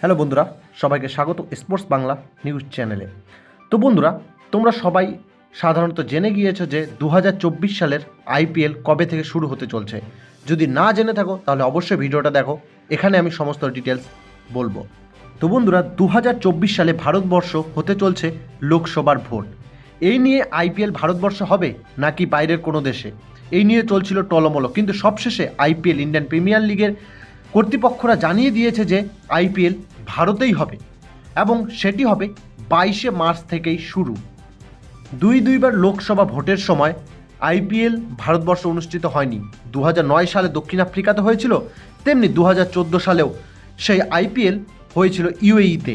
Hello বন্ধুরা, সবাইকে স্বাগত স্পোর্টস বাংলা নিউজ চ্যানেলে তো বন্ধুরা, তোমরা সবাই সাধারণত জেনে গিয়েছো যে দু হাজার চব্বিশ সালের আইপিএল কবে থেকে শুরু হতে চলছে। যদি না জেনে থাকো, তাহলে অবশ্যই ভিডিওটা দেখো। এখানে আমি সমস্ত ডিটেলস বলব। তো বন্ধুরা দু হাজার চব্বিশ সালে ভারতবর্ষ হতে চলছে লোকসভার ভোট। এই নিয়ে আইপিএল ভারতবর্ষ হবে নাকি বাইরের কোনো দেশে? এই নিয়ে চলছিল টলমলো। কিন্তু সবশেষে আইপিএল ইন্ডিয়ান প্রিমিয়ার লিগের কর্তৃপক্ষরা জানিয়ে দিয়েছে যে আইপিএল ভারতেই হবে এবং সেটি হবে বাইশে মার্চ থেকেই শুরু। দুই দুইবার লোকসভা ভোটের সময় আইপিএল ভারতবর্ষ অনুষ্ঠিত হয়নি। দু সালে দক্ষিণ আফ্রিকাতে হয়েছিল, তেমনি দু হাজার চোদ্দ সালেও সেই আইপিএল হয়েছিল ইউএইতে।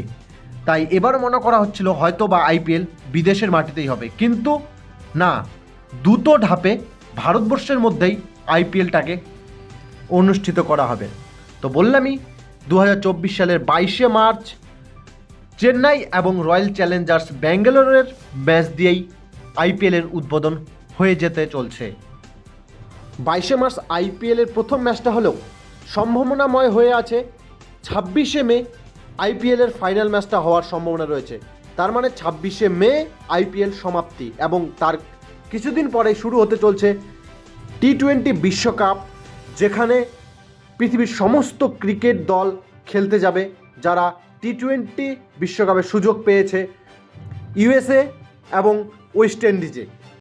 তাই এবার মনে করা হচ্ছিল হয়তো বা আইপিএল বিদেশের মাটিতেই হবে। কিন্তু না, দুটো ধাপে ভারতবর্ষের মধ্যেই আইপিএলটাকে অনুষ্ঠিত করা হবে। তো বললামই দু হাজার চব্বিশ সালের বাইশে মার্চ, চেন্নাই এবং রয়্যাল চ্যালেঞ্জার্স ব্যাঙ্গালোরের ম্যাচ দিয়েই আইপিএলের উদ্বোধন হয়ে যেতে চলছে। বাইশে মার্চ আইপিএলের প্রথম ম্যাচটা হলেও সম্ভাবনাময় হয়ে আছে। ছাব্বিশে মে আইপিএলের ফাইনাল ম্যাচটা হওয়ার সম্ভাবনা রয়েছে। তার মানে ছাব্বিশে মে আইপিএল সমাপ্তি এবং তার কিছুদিন পরে শুরু হতে চলছে টি টোয়েন্টি বিশ্বকাপ, যেখানে পৃথিবীর সমস্ত ক্রিকেট দল খেলতে যাবে, যারা টি টোয়েন্টি বিশ্বকাপের সুযোগ পেয়েছে ইউএসএ এবং ওয়েস্ট ইন্ডিজে